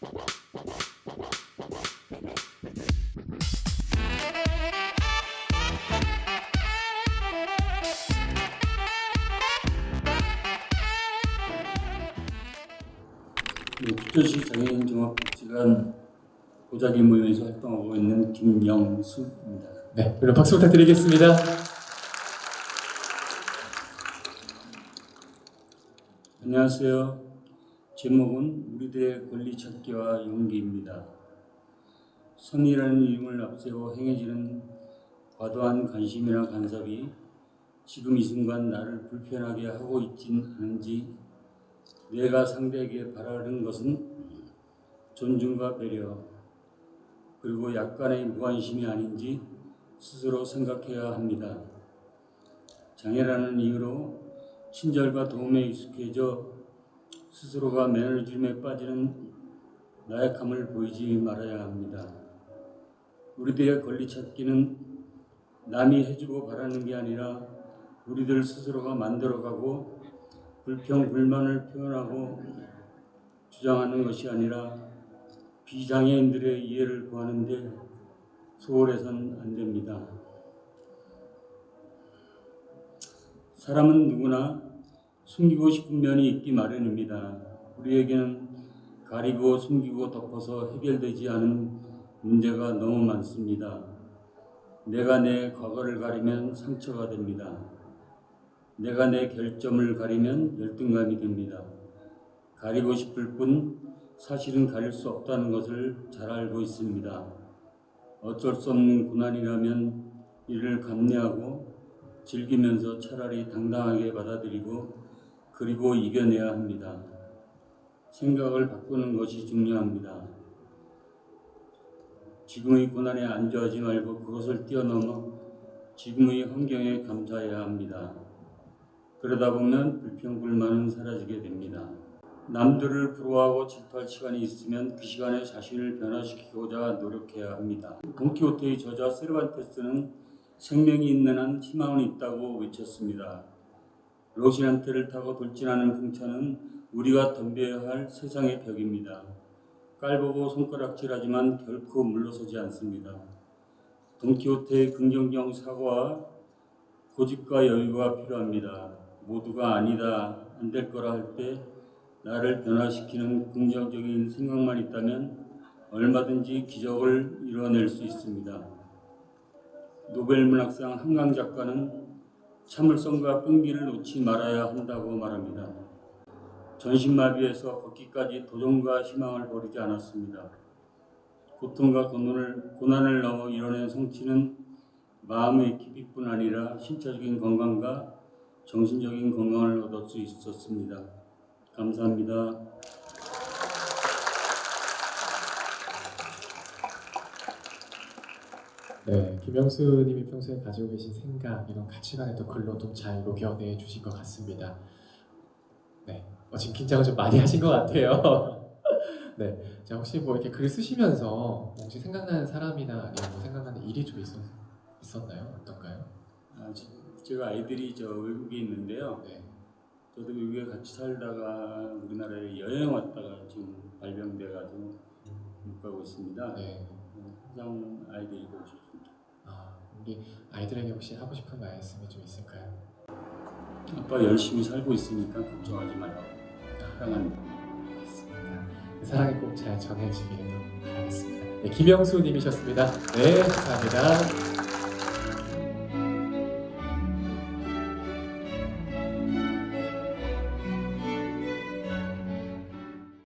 네, 부천시 장애인 종합복지관 보자기 모임에서 활동하고 있는 김영수입니다. 네, 여러분 박수 부탁드리겠습니다. 안녕하세요. 제목은 우리들의 권리 찾기와 용기입니다. 선이라는 이름을 앞세워 행해지는 과도한 관심이나 간섭이 지금 이 순간 나를 불편하게 하고 있진 않은지 내가 상대에게 바라는 것은 존중과 배려 그리고 약간의 무관심이 아닌지 스스로 생각해야 합니다. 장애라는 이유로 친절과 도움에 익숙해져 스스로가 매너리즘에 빠지는 나약함을 보이지 말아야 합니다. 우리들의 권리 찾기는 남이 해주고 바라는 게 아니라 우리들 스스로가 만들어가고 불평 불만을 표현하고 주장하는 것이 아니라 비장애인들의 이해를 구하는데 소홀해선 안 됩니다. 사람은 누구나 숨기고 싶은 면이 있기 마련입니다. 우리에게는 가리고 숨기고 덮어서 해결되지 않은 문제가 너무 많습니다. 내가 내 과거를 가리면 상처가 됩니다. 내가 내 결점을 가리면 열등감이 됩니다. 가리고 싶을 뿐 사실은 가릴 수 없다는 것을 잘 알고 있습니다. 어쩔 수 없는 고난이라면 이를 감내하고 즐기면서 차라리 당당하게 받아들이고 그리고 이겨내야 합니다. 생각을 바꾸는 것이 중요합니다. 지금의 고난에 안주하지 말고 그것을 뛰어넘어 지금의 환경에 감사해야 합니다. 그러다 보면 불평불만은 사라지게 됩니다. 남들을 부러워하고 질투할 시간이 있으면 그 시간에 자신을 변화시키고자 노력해야 합니다. 돈키호테의 저자 세르반테스는 생명이 있는 한 희망은 있다고 외쳤습니다. 로시난테를 타고 돌진하는 풍차는 우리가 덤벼야 할 세상의 벽입니다. 깔보고 손가락질하지만 결코 물러서지 않습니다. 돈키호테의 긍정적 사고와 고집과 여유가 필요합니다. 모두가 아니다, 안 될 거라 할 때 나를 변화시키는 긍정적인 생각만 있다면 얼마든지 기적을 이뤄낼 수 있습니다. 노벨 문학상 한강 작가는 참을성과 끈기를 놓지 말아야 한다고 말합니다. 전신마비에서 걷기까지 도전과 희망을 버리지 않았습니다. 고통과 고난을, 고난을 넘어 이뤄낸 성취는 마음의 깊이뿐 아니라 신체적인 건강과 정신적인 건강을 얻을 수 있었습니다. 감사합니다. 네, 김영수님이 평소에 가지고 계신 생각 이런 가치관을 또 글로도 잘 녹여내 주신 것 같습니다. 네, 어, 지금 긴장을 좀 많이 하신 것 같아요. 네, 자 혹시 뭐 이렇게 글을 쓰시면서 혹시 생각나는 사람이나 아니면 뭐 생각나는 일이 좀 있었, 있었나요? 어떤가요? 아, 제- 제가 아이들이 저 외국에 있는데요. 네, 저도 외국에 같이 살다가 우리나라에 여행 왔다가 지금 발병돼가지고 못 가고 있습니다. 네. 항상 아이들이 보고 싶습니다. 아, 우리 아이들에게 혹시 하고 싶은 말씀이 좀 있을까요? 아빠 열심히 살고 있으니까 걱정하지 말라고 사랑합니다. 알겠습니다. 사랑이 꼭 잘 전해지기를 바라겠습니다. 네, 김영수 님이셨습니다. 네, 감사합니다.